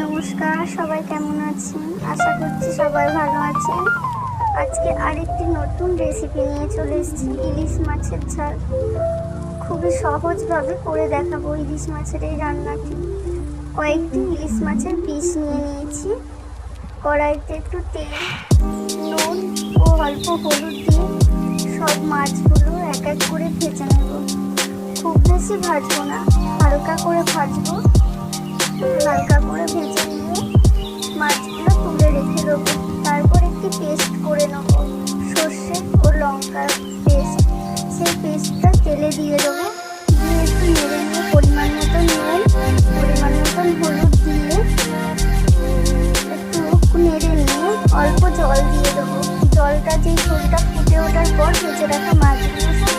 নমস্কার, সবাই কেমন আছেন? আশা করছি সবাই ভালো আছেন। আজকে আরেকটি নতুন রেসিপি নিয়ে চলে এসেছি, ইলিশ মাছের ঝাল। খুবই সহজভাবে করে দেখাবো ইলিশ মাছের এই রান্নাটি। কয়েকটি ইলিশ মাছের পিস নিয়ে নিয়েছি। কড়াইতে একটু তেল, নুন ও অল্প হলুদ দিয়ে সব মাছগুলো এক এক করে ভেজে নেব। খুব বেশি ভাজবো না, হালকা করে ভাজবো। সেই পেস্টটা তেলে দিয়ে দেবো। দিয়ে একটু নেড়ে নিয়ে পরিমাণ মতো নুন পরিমাণ মতন হলুদ দিয়ে একটু নেড়ে নিয়ে অল্প জল দিয়ে দেবো। জলটা যেই ঝোলটা ফুটে ওঠার পর ভেজে রাখা মাছগুলো